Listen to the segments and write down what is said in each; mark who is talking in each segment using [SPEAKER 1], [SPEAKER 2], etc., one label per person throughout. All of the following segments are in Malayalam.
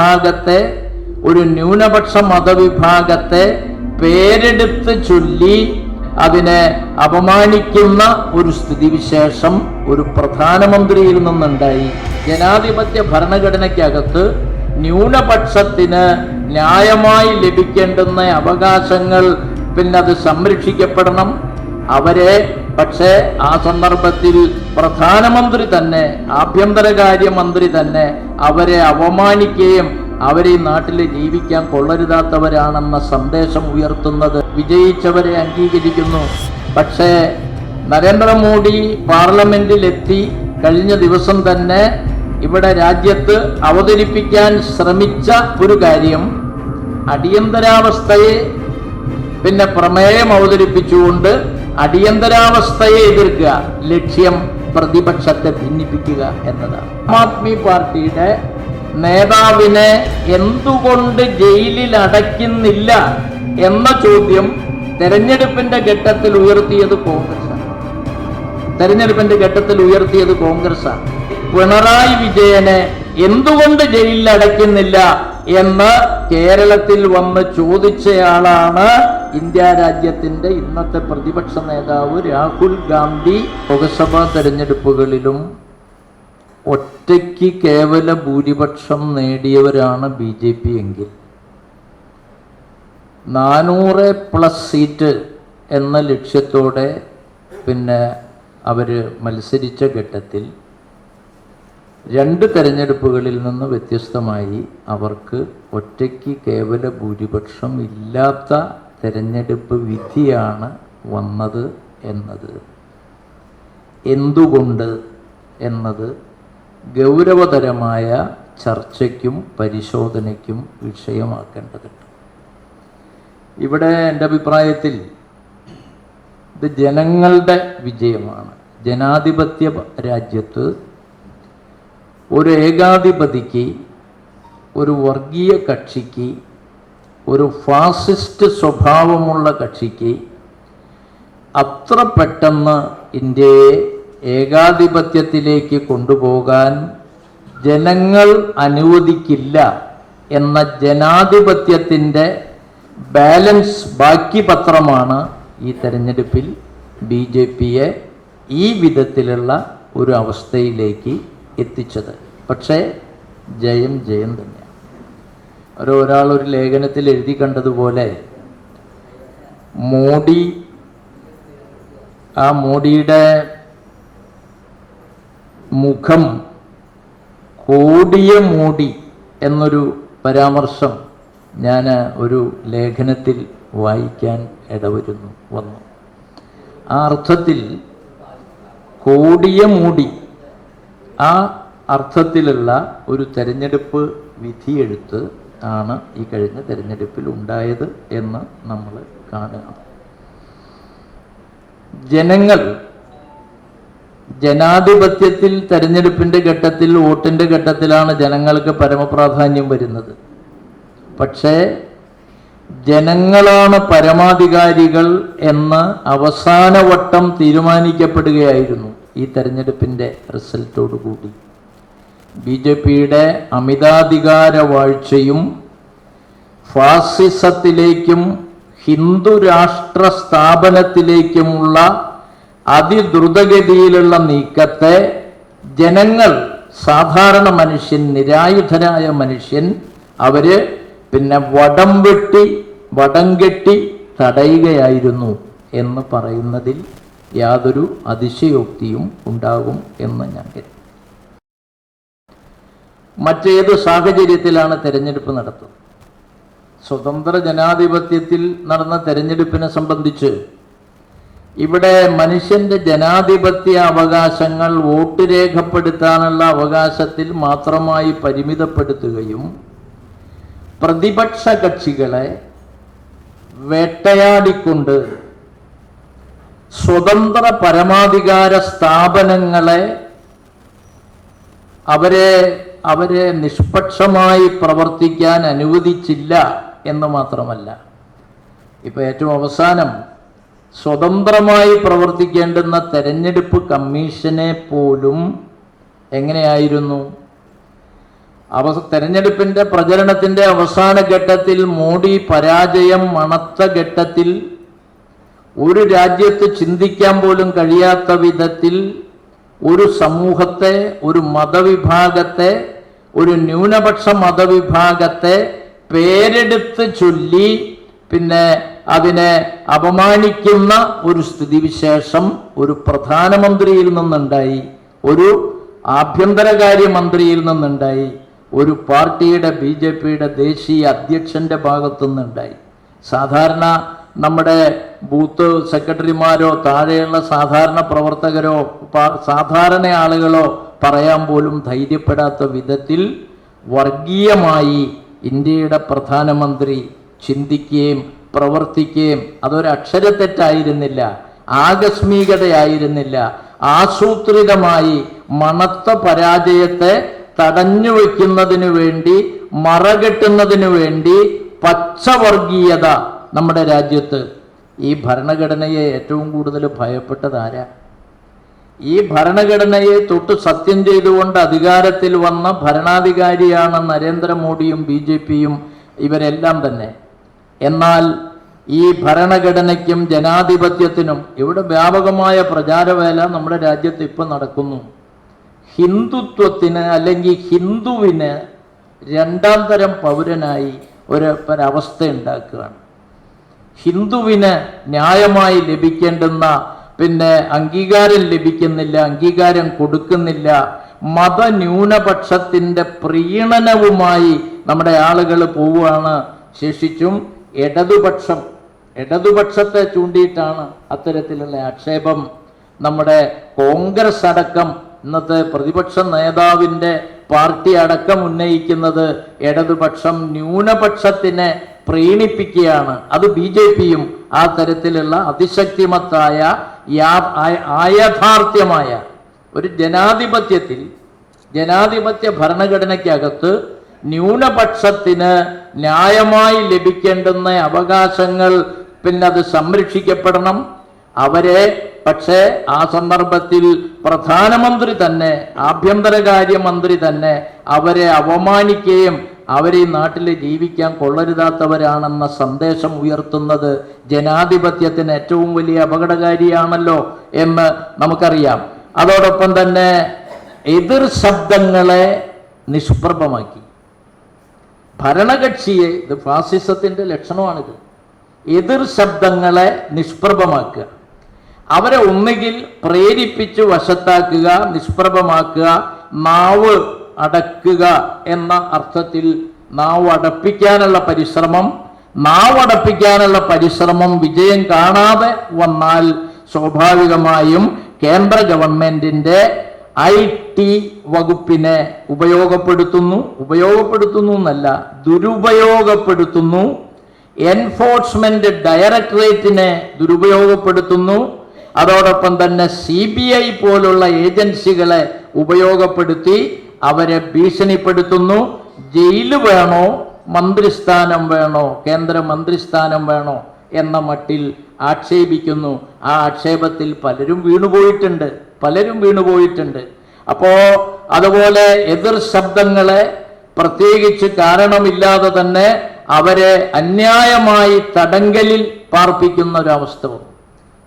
[SPEAKER 1] വിഭാഗത്തെ ഒരു ന്യൂനപക്ഷ മതവിഭാഗത്തെ പേരെടുത്ത് ചൊല്ലി അതിനെ അപമാനിക്കുന്ന ഒരു സ്ഥിതിവിശേഷം ഒരു പ്രധാനമന്ത്രിയിൽ നിന്നുണ്ടായി. ജനാധിപത്യ ഭരണഘടനയ്ക്കകത്ത് ന്യൂനപക്ഷത്തിന് ന്യായമായി ലഭിക്കേണ്ടുന്ന അവകാശങ്ങൾ പിന്നെ അത് സംരക്ഷിക്കപ്പെടണം. അവരെ പക്ഷേ ആ സന്ദർഭത്തിൽ പ്രധാനമന്ത്രി തന്നെ ആഭ്യന്തരകാര്യമന്ത്രി തന്നെ അവരെ അപമാനിക്കുകയും അവരെ ഈ നാട്ടിൽ ജീവിക്കാൻ കൊള്ളരുതാത്തവരാണെന്ന സന്ദേശം ഉയർത്തുന്നത് വിജയിച്ചവരെ അംഗീകരിക്കുന്നു. പക്ഷേ നരേന്ദ്രമോദി പാർലമെന്റിലെത്തി കഴിഞ്ഞ ദിവസം തന്നെ ഇവിടെ രാജ്യത്ത് അവതരിപ്പിക്കാൻ ശ്രമിച്ച ഒരു കാര്യം അടിയന്തരാവസ്ഥയെ പിന്നെ പ്രമേയം അവതരിപ്പിച്ചുകൊണ്ട് അടിയന്തരാവസ്ഥയെ എതിർക്കുക. ലക്ഷ്യം പ്രതിപക്ഷത്തെ ഭിന്നിപ്പിക്കുക എന്നതാണ്. ആം ആദ്മി പാർട്ടിയുടെ നേതാവിനെ എന്തുകൊണ്ട് ജയിലിൽ അടയ്ക്കുന്നില്ല എന്ന ചോദ്യം തെരഞ്ഞെടുപ്പിന്റെ ഘട്ടത്തിൽ ഉയർത്തിയത് കോൺഗ്രസ് തെരഞ്ഞെടുപ്പിന്റെ ഘട്ടത്തിൽ ഉയർത്തിയത് കോൺഗ്രസാണ്. പിണറായി വിജയനെ എന്തുകൊണ്ട് ജയിലിൽ അടയ്ക്കുന്നില്ല എന്ന് കേരളത്തിൽ വന്ന് ചോദിച്ചയാളാണ് ഇന്ത്യ രാജ്യത്തിന്റെ ഇന്നത്തെ പ്രതിപക്ഷ നേതാവ് രാഹുൽ ഗാന്ധി ലോക്സഭാ തെരഞ്ഞെടുപ്പുകളിലും. ഒറ്റയ്ക്ക് കേവല ഭൂരിപക്ഷം നേടിയവരാണ് ബി ജെ പി എങ്കിൽ. നാനൂറ് പ്ലസ് സീറ്റ് എന്ന ലക്ഷ്യത്തോടെ പിന്നെ അവർ മത്സരിച്ച ഘട്ടത്തിൽ രണ്ട് തെരഞ്ഞെടുപ്പുകളിൽ നിന്ന് വ്യത്യസ്തമായി അവർക്ക് ഒറ്റയ്ക്ക് കേവല ഭൂരിപക്ഷം ഇല്ലാത്ത തെരഞ്ഞെടുപ്പ് വിധിയാണ് വന്നത് എന്നത്. എന്തുകൊണ്ട് എന്നത് ഗൗരവതരമായ ചർച്ചയ്ക്കും പരിശോധനയ്ക്കും വിഷയമാക്കേണ്ടതുണ്ട്. ഇവിടെ എന്റെ അഭിപ്രായത്തിൽ ഇത് ജനങ്ങളുടെ വിജയമാണ്. ജനാധിപത്യ രാജ്യത്ത് ഒരു ഏകാധിപതിക്ക് ഒരു വർഗീയ കക്ഷിക്ക് ഒരു ഫാസിസ്റ്റ് സ്വഭാവമുള്ള കക്ഷിക്ക് അത്ര പെട്ടെന്ന് ഇന്ത്യയെ ഏകാധിപത്യത്തിലേക്ക് കൊണ്ടുപോകാൻ ജനങ്ങൾ അനുവദിക്കില്ല എന്ന ജനാധിപത്യത്തിന്റെ ബാലൻസ് ബാക്കി പത്രമാണ് ഈ തെരഞ്ഞെടുപ്പിൽ ബി ജെ പിയെ ഈ വിധത്തിലുള്ള ഒരു അവസ്ഥയിലേക്ക് എത്തിച്ചത്. പക്ഷേ ജയം ജയം തന്നെയാണ് ഒരു ഒരാൾ ഒരു ലേഖനത്തിൽ എഴുതി കണ്ടതുപോലെ മോഡി ആ മോഡിയുടെ മുഖം കോടിയ മോഡി എന്നൊരു പരാമർശം ഞാൻ ഒരു ലേഖനത്തിൽ വായിക്കാൻ ഇടവരുന്നു വന്നു. ആ അർത്ഥത്തിൽ കോടിയ മോഡി ആ അർത്ഥത്തിലുള്ള ഒരു തെരഞ്ഞെടുപ്പ് വിധിയെഴുത്ത് ആണ് ഈ കഴിഞ്ഞ തെരഞ്ഞെടുപ്പിൽ ഉണ്ടായത് എന്ന് നമ്മൾ കാണുക. ജനങ്ങൾ ജനാധിപത്യത്തിൽ തെരഞ്ഞെടുപ്പിന്റെ ഘട്ടത്തിൽ വോട്ടിന്റെ ഘട്ടത്തിലാണ് ജനങ്ങൾക്ക് പരമപ്രാധാന്യം വരുന്നത്. പക്ഷേ ജനങ്ങളാണ് പരമാധികാരികൾ എന്ന് അവസാനവട്ടം തീരുമാനിക്കപ്പെടുകയായിരുന്നു. ഈ തെരഞ്ഞെടുപ്പിന്റെ റിസൾട്ടോടുകൂടി ബി ജെ പിയുടെ അമിതാധികാര വാഴ്ചയും ഫാസിസത്തിലേക്കും ഹിന്ദു രാഷ്ട്ര സ്ഥാപനത്തിലേക്കുമുള്ള അതിദ്രുതഗതിയിലുള്ള നീക്കത്തെ ജനങ്ങൾ സാധാരണ മനുഷ്യൻ നിരായുധനായ മനുഷ്യൻ അവർ പിന്നെ വടം വെട്ടി വടം കെട്ടി തടയുകയായിരുന്നു എന്ന് പറയുന്നതിൽ യാതൊരു അതിശയോക്തിയും ഉണ്ടാകും എന്ന് ഞാൻ കരുതി. മറ്റേത് സാഹചര്യത്തിലാണ് തെരഞ്ഞെടുപ്പ് നടത്തുന്നത്. സ്വതന്ത്ര ജനാധിപത്യത്തിൽ നടന്ന തെരഞ്ഞെടുപ്പിനെ സംബന്ധിച്ച് ഇവിടെ മനുഷ്യന്റെ ജനാധിപത്യ അവകാശങ്ങൾ വോട്ട് രേഖപ്പെടുത്താനുള്ള അവകാശത്തിൽ മാത്രമായി പരിമിതപ്പെടുത്തുകയും പ്രതിപക്ഷ കക്ഷികളെ വേട്ടയാടിക്കൊണ്ട് സ്വതന്ത്ര പരമാധികാര സ്ഥാപനങ്ങളെ അവരെ അവരെ നിഷ്പക്ഷമായി പ്രവർത്തിക്കാൻ അനുവദിച്ചില്ല എന്ന് മാത്രമല്ല. ഇപ്പോൾ ഏറ്റവും അവസാനം സ്വതന്ത്രമായി പ്രവർത്തിക്കേണ്ടുന്ന തെരഞ്ഞെടുപ്പ് കമ്മീഷനെ പോലും എങ്ങനെയായിരുന്നു? അവ തെരഞ്ഞെടുപ്പിന്റെ പ്രചരണത്തിന്റെ അവസാന ഘട്ടത്തിൽ മോഡി പരാജയം മണത്ത ഘട്ടത്തിൽ ഒരു രാജ്യത്ത് ചിന്തിക്കാൻ പോലും കഴിയാത്ത വിധത്തിൽ ഒരു സമൂഹത്തെ ഒരു മതവിഭാഗത്തെ ഒരു ന്യൂനപക്ഷ മതവിഭാഗത്തെ പേരെടുത്ത് ചൊല്ലി പിന്നെ അതിനെ അപമാനിക്കുന്ന ഒരു സ്ഥിതിവിശേഷം ഒരു പ്രധാനമന്ത്രിയിൽ നിന്നുണ്ടായി ഒരു ആഭ്യന്തരകാര്യ മന്ത്രിയിൽ നിന്നുണ്ടായി ഒരു പാർട്ടിയുടെ ബി ജെ പിയുടെ ദേശീയ അധ്യക്ഷന്റെ ഭാഗത്തു നിന്നുണ്ടായി. സാധാരണ നമ്മുടെ ബൂത്ത് സെക്രട്ടറിമാരോ താഴെയുള്ള സാധാരണ പ്രവർത്തകരോ സാധാരണ ആളുകളോ പറയാൻ പോലും ധൈര്യപ്പെടാത്ത വിധത്തിൽ വർഗീയമായി ഇന്ത്യയുടെ പ്രധാനമന്ത്രി ചിന്തിക്കുകയും പ്രവർത്തിക്കുകയും അതൊരു അക്ഷരത്തെറ്റായിരുന്നില്ല ആകസ്മികതയായിരുന്നില്ല ആസൂത്രിതമായി മണത്ത പരാജയത്തെ തടഞ്ഞു വയ്ക്കുന്നതിനു വേണ്ടി മറകെട്ടുന്നതിനു വേണ്ടി പച്ചവർഗീയത നമ്മുടെ രാജ്യത്ത് ഈ ഭരണഘടനയെ ഏറ്റവും കൂടുതൽ ഭയപ്പെട്ടത് ആരാ? ഈ ഭരണഘടനയെ തൊട്ട് സത്യം ചെയ്തുകൊണ്ട് അധികാരത്തിൽ വന്ന ഭരണാധികാരിയാണ് നരേന്ദ്രമോദിയും ബി ജെ പിയും ഇവരെല്ലാം തന്നെ. എന്നാൽ ഈ ഭരണഘടനയ്ക്കും ജനാധിപത്യത്തിനും ഇവിടെ വ്യാപകമായ പ്രചാരവേല നമ്മുടെ രാജ്യത്ത് ഇപ്പം നടക്കുന്നു. ഹിന്ദുത്വത്തിന് അല്ലെങ്കിൽ ഹിന്ദുവിന് രണ്ടാം തരം പൗരനായി ഒരു ഒരവസ്ഥ ഉണ്ടാക്കുകയാണ്. ഹിന്ദുവിന് ന്യായമായി ലഭിക്കേണ്ടുന്ന പിന്നെ അംഗീകാരം ലഭിക്കുന്നില്ല അംഗീകാരം കൊടുക്കുന്നില്ല മതന്യൂനപക്ഷത്തിന്റെ പ്രീണനവുമായി നമ്മുടെ ആളുകൾ പോവുകയാണ്. ശേഷിച്ചും ഇടതുപക്ഷം ഇടതുപക്ഷത്തെ ചൂണ്ടിയിട്ടാണ് അത്തരത്തിലുള്ള ആക്ഷേപം. നമ്മുടെ കോൺഗ്രസ് അടക്കം ഇന്നത്തെ പ്രതിപക്ഷ നേതാവിന്റെ പാർട്ടി അടക്കം ഉന്നയിക്കുന്നത് ഇടതുപക്ഷം ന്യൂനപക്ഷത്തിനെ പ്രീണിപ്പിക്കുകയാണ്. അത് ബി ജെ പിയും ആ തരത്തിലുള്ള അതിശക്തിമത്തായ ആയഥാർത്ഥ്യമായ ഒരു ജനാധിപത്യത്തിൽ ജനാധിപത്യ ഭരണഘടനയ്ക്കകത്ത് ന്യൂനപക്ഷത്തിന് ന്യായമായി ലഭിക്കേണ്ടുന്ന അവകാശങ്ങൾ പിന്നെ അത് സംരക്ഷിക്കപ്പെടണം. അവരെ പക്ഷേ ആ സന്ദർഭത്തിൽ പ്രധാനമന്ത്രി തന്നെ ആഭ്യന്തരകാര്യമന്ത്രി തന്നെ അവരെ അവമാനിക്കുകയും അവർ ഈ നാട്ടിൽ ജീവിക്കാൻ കൊള്ളരുതാത്തവരാണെന്ന സന്ദേശം ഉയർത്തുന്നത് ജനാധിപത്യത്തിന് ഏറ്റവും വലിയ അപകടകാരിയാണല്ലോ എന്ന് നമുക്കറിയാം. അതോടൊപ്പം തന്നെ എതിർ ശബ്ദങ്ങളെ നിഷ്പ്രഭമാക്കി. ഭരണകക്ഷിയെ ഇത് ഫാസിസത്തിന്റെ ലക്ഷണമാണിത്. എതിർ ശബ്ദങ്ങളെ നിഷ്പ്രഭമാക്കുക. അവരെ ഒന്നുകിൽ പ്രേരിപ്പിച്ച് വശത്താക്കുക നിഷ്പ്രഭമാക്കുക നാവ് അടക്കുക എന്ന അർത്ഥത്തിൽ നാവ് അടപ്പിക്കാനുള്ള പരിശ്രമം നാവ് അടപ്പിക്കാനുള്ള പരിശ്രമം വിജയം കാണാതെ വന്നാൽ സ്വാഭാവികമായും കേന്ദ്ര ഗവൺമെന്റിന്റെ ഐ ടി വകുപ്പിനെ ഉപയോഗപ്പെടുത്തുന്നു. ഉപയോഗപ്പെടുത്തുന്നു എന്നല്ല ദുരുപയോഗപ്പെടുത്തുന്നു. എൻഫോഴ്സ്മെന്റ് ഡയറക്ടറേറ്റിനെ ദുരുപയോഗപ്പെടുത്തുന്നു. അതോടൊപ്പം തന്നെ സി ബി ഐ പോലുള്ള ഏജൻസികളെ ഉപയോഗപ്പെടുത്തി അവരെ ഭീഷണിപ്പെടുത്തുന്നു. ജയിൽ വേണോ? മന്ത്രിസ്ഥാനം വേണോ? കേന്ദ്ര മന്ത്രിസ്ഥാനം വേണോ? എന്ന മട്ടിൽ ആക്ഷേപിക്കുന്നു. ആ ആക്ഷേപത്തിൽ പലരും വീണുപോയിട്ടുണ്ട്. പലരും വീണുപോയിട്ടുണ്ട്. അപ്പോ അതുപോലെ എതിർ ശബ്ദങ്ങളെ പ്രത്യേകിച്ച് കാരണമില്ലാതെ തന്നെ അവരെ അന്യായമായി തടങ്കലിൽ പാർപ്പിക്കുന്ന ഒരവസ്ഥ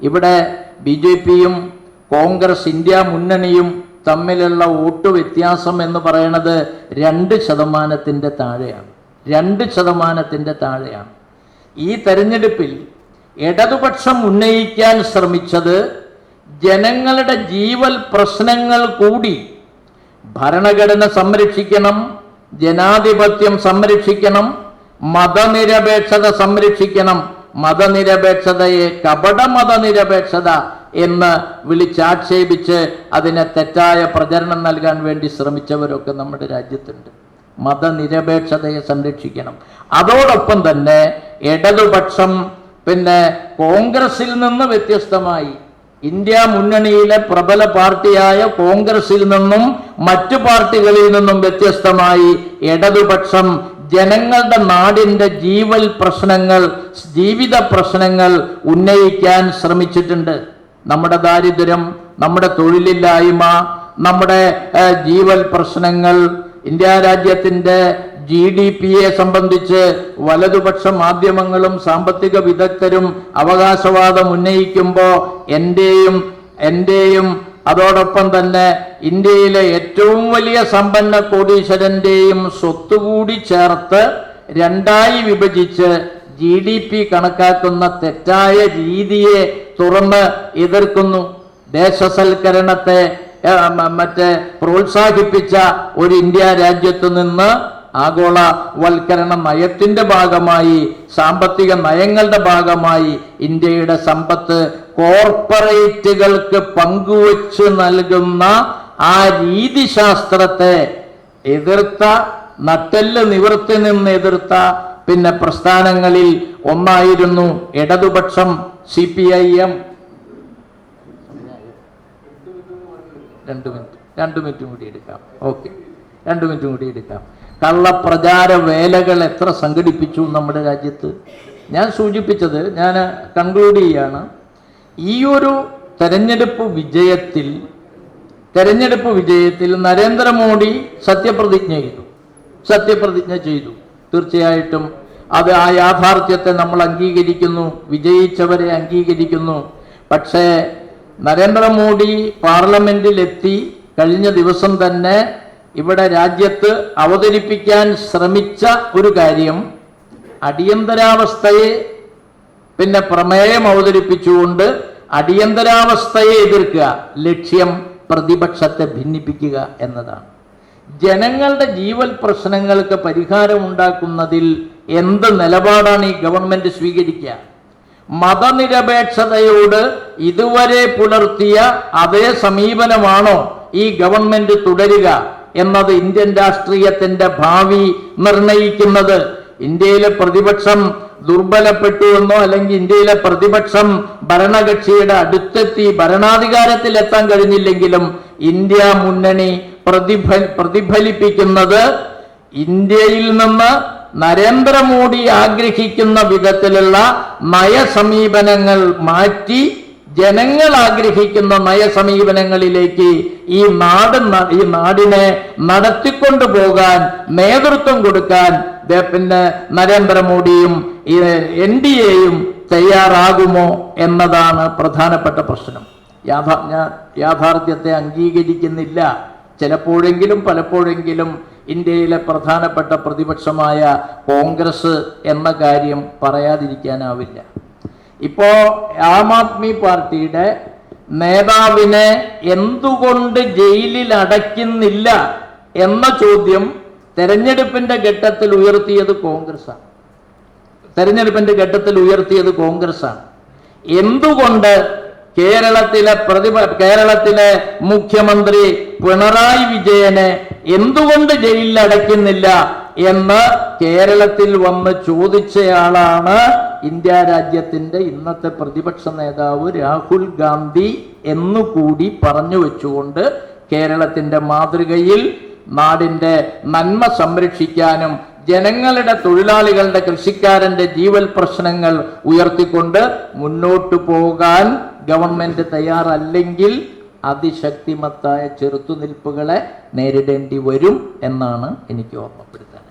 [SPEAKER 1] ഇവിടെ ബി ജെ പിയും കോൺഗ്രസ് ഇന്ത്യ മുന്നണിയും തമ്മിലുള്ള വോട്ട് വ്യത്യാസം എന്ന് പറയുന്നത് രണ്ട് ശതമാനത്തിന്റെ താഴെയാണ്. രണ്ട് ശതമാനത്തിന്റെ താഴെയാണ്. ഈ തെരഞ്ഞെടുപ്പിൽ ഇടതുപക്ഷം ഉന്നയിക്കാൻ ശ്രമിച്ചത് ജനങ്ങളുടെ ജീവൽ പ്രശ്നങ്ങൾ കൂടി ഭരണഘടന സംരക്ഷിക്കണം ജനാധിപത്യം സംരക്ഷിക്കണം മതനിരപേക്ഷത സംരക്ഷിക്കണം. മതനിരപേക്ഷതയെ കപട മതനിരപേക്ഷത എന്ന് വിളിച്ചാക്ഷേപിച്ച് അതിനെ തെറ്റായ പ്രചരണം നൽകാൻ വേണ്ടി ശ്രമിച്ചവരൊക്കെ നമ്മുടെ രാജ്യത്തുണ്ട്. മതനിരപേക്ഷതയെ സംരക്ഷിക്കണം. അതോടൊപ്പം തന്നെ ഇടതുപക്ഷം പിന്നെ കോൺഗ്രസിൽ നിന്ന് വ്യത്യസ്തമായി ഇന്ത്യ മുന്നണിയിലെ പ്രബല പാർട്ടിയായ കോൺഗ്രസിൽ നിന്നും മറ്റു പാർട്ടികളിൽ നിന്നും വ്യത്യസ്തമായി ഇടതുപക്ഷം ജനങ്ങളുടെ നാടിന്റെ ജീവൽ പ്രശ്നങ്ങൾ ജീവിത പ്രശ്നങ്ങൾ ഉന്നയിക്കാൻ ശ്രമിച്ചിട്ടുണ്ട്. നമ്മുടെ ദാരിദ്ര്യം നമ്മുടെ തൊഴിലില്ലായ്മ നമ്മുടെ ജീവൽ പ്രശ്നങ്ങൾ ഇന്ത്യ രാജ്യത്തിന്റെ ജി ഡി പിയെ സംബന്ധിച്ച് വലതുപക്ഷ മാധ്യമങ്ങളും സാമ്പത്തിക വിദഗ്ധരും അവകാശവാദം ഉന്നയിക്കുമ്പോൾ എന്റെയും എന്റെയും അതോടൊപ്പം തന്നെ ഇന്ത്യയിലെ ഏറ്റവും വലിയ സമ്പന്ന കോടീശ്വരന്റെയും സ്വത്തുകൂടി ചേർത്ത് രണ്ടായി വിഭജിച്ച് ജി കണക്കാക്കുന്ന തെറ്റായ രീതിയെ തുറന്ന് എതിർക്കുന്നു. ദേശസൽക്കരണത്തെ മറ്റേ പ്രോത്സാഹിപ്പിച്ച ഒരു ഇന്ത്യ രാജ്യത്ത് നിന്ന് ആഗോള വൽക്കരണ നയത്തിന്റെ ഭാഗമായി സാമ്പത്തിക നയങ്ങളുടെ ഭാഗമായി ഇന്ത്യയുടെ സമ്പത്ത് കോർപ്പറേറ്റുകൾക്ക് പങ്കുവച്ച് നൽകുന്ന ആ രീതിശാസ്ത്രത്തെ എതിർത്ത നട്ടെല്ല് നിവൃത്തി നിന്ന് എതിർത്ത പിന്നെ പ്രസ്ഥാനങ്ങളിൽ ഒന്നായിരുന്നു ഇടതുപക്ഷം സി പി ഐ എം രണ്ട് മിനിറ്റ് രണ്ട് മിനിറ്റും കൂടി എടുക്കാം. ഓക്കെ. രണ്ട് മിനിറ്റും കൂടി എടുക്കാം. കള്ളപ്രചാര വേലകൾ എത്ര സംഘടിപ്പിച്ചു നമ്മുടെ രാജ്യത്ത്? ഞാൻ സൂചിപ്പിച്ചത് ഞാൻ കൺക്ലൂഡ് ചെയ്യാണ്. ഈ ഒരു തെരഞ്ഞെടുപ്പ് വിജയത്തിൽ തെരഞ്ഞെടുപ്പ് വിജയത്തിൽ നരേന്ദ്രമോദി സത്യപ്രതിജ്ഞ ചെയ്തു. സത്യപ്രതിജ്ഞ ചെയ്തു. തീർച്ചയായിട്ടും അത് ആ യാഥാർത്ഥ്യത്തെ നമ്മൾ അംഗീകരിക്കുന്നു വിജയിച്ചവരെ അംഗീകരിക്കുന്നു. പക്ഷേ നരേന്ദ്രമോദി പാർലമെന്റിലെത്തി കഴിഞ്ഞ ദിവസം തന്നെ ഇവിടെ രാജ്യത്ത് അവതരിപ്പിക്കാൻ ശ്രമിച്ച ഒരു കാര്യം അടിയന്തരാവസ്ഥയെ പിന്നെ പ്രമേയം അവതരിപ്പിച്ചുകൊണ്ട് അടിയന്തരാവസ്ഥയെ എതിർക്കുക ലക്ഷ്യം പ്രതിപക്ഷത്തെ ഭിന്നിപ്പിക്കുക എന്നതാണ്. ജനങ്ങളുടെ ജീവൽ പ്രശ്നങ്ങൾക്ക് പരിഹാരം ഉണ്ടാക്കുന്നതിൽ എന്ത് നിലപാടാണ് ഈ ഗവൺമെന്റ് സ്വീകരിക്കുക? മതനിരപേക്ഷതയോട് ഇതുവരെ പുലർത്തിയ അതേ സമീപനമാണോ ഈ ഗവൺമെന്റ് തുടരുക എന്നത് ഇന്ത്യൻ രാഷ്ട്രീയത്തിന്റെ ഭാവി നിർണയിക്കുന്നത്? ഇന്ത്യയിലെ പ്രതിപക്ഷം ദുർബലപ്പെട്ടു എന്നോ അല്ലെങ്കിൽ ഇന്ത്യയിലെ പ്രതിപക്ഷം ഭരണകക്ഷിയുടെ അടുത്തെത്തി ഭരണാധികാരത്തിൽ എത്താൻ കഴിഞ്ഞില്ലെങ്കിലും ഇന്ത്യ മുന്നണി പ്രതിഫ പ്രതിഫലിപ്പിക്കുന്നത് ഇന്ത്യയിൽ നിന്ന് നരേന്ദ്രമോദി ആഗ്രഹിക്കുന്ന വിധത്തിലുള്ള നയസമീപനങ്ങൾ മാറ്റി ജനങ്ങൾ ആഗ്രഹിക്കുന്ന നയസമീപനങ്ങളിലേക്ക് ഈ നാട് ഈ നാടിനെ നടത്തിക്കൊണ്ടു പോകാൻ നേതൃത്വം കൊടുക്കാൻ പിന്നെ നരേന്ദ്രമോദിയും എൻ ഡി എയും തയ്യാറാകുമോ എന്നതാണ് പ്രധാനപ്പെട്ട പ്രശ്നം. യാഥാ യാഥാർത്ഥ്യത്തെ അംഗീകരിക്കുന്നില്ല. ചിലപ്പോഴെങ്കിലും പലപ്പോഴെങ്കിലും ഇന്ത്യയിലെ പ്രധാനപ്പെട്ട പ്രതിപക്ഷമായ കോൺഗ്രസ് എന്ന കാര്യം പറയാതിരിക്കാനാവില്ല. ഇപ്പോ ആം ആദ്മി പാർട്ടിയുടെ നേതാവിനെ എന്തുകൊണ്ട് ജയിലിൽ അടയ്ക്കുന്നില്ല എന്ന ചോദ്യം തെരഞ്ഞെടുപ്പിന്റെ ഘട്ടത്തിൽ ഉയർത്തിയത് കോൺഗ്രസ്സാണ്. തെരഞ്ഞെടുപ്പിന്റെ ഘട്ടത്തിൽ ഉയർത്തിയത് കോൺഗ്രസ്സാണ്. എന്തുകൊണ്ട് കേരളത്തിലെ പ്രതിപ കേരളത്തിലെ മുഖ്യമന്ത്രി പിണറായി വിജയനെ എന്തുകൊണ്ട് ജയിലിൽ അടയ്ക്കുന്നില്ല എന്ന് കേരളത്തിൽ വന്ന് ചോദിച്ചയാളാണ് ഇന്ത്യ രാജ്യത്തിന്റെ ഇന്നത്തെ പ്രതിപക്ഷ നേതാവ് രാഹുൽ ഗാന്ധി എന്നുകൂടി പറഞ്ഞു വെച്ചുകൊണ്ട് കേരളത്തിന്റെ മാതൃകയിൽ നാടിന്റെ നന്മ സംരക്ഷിക്കാനും ജനങ്ങളുടെ തൊഴിലാളികളുടെ കൃഷിക്കാരന്റെ ജീവൽ പ്രശ്നങ്ങൾ ഉയർത്തിക്കൊണ്ട് മുന്നോട്ടു പോകാൻ ഗവൺമെന്റ് തയ്യാറല്ലെങ്കിൽ അതിശക്തിമത്തായ ചെറുത്തുനിൽപ്പുകളെ നേരിടേണ്ടി വരും എന്നാണ് എനിക്ക് ഓർമ്മപ്പെടുത്താൻ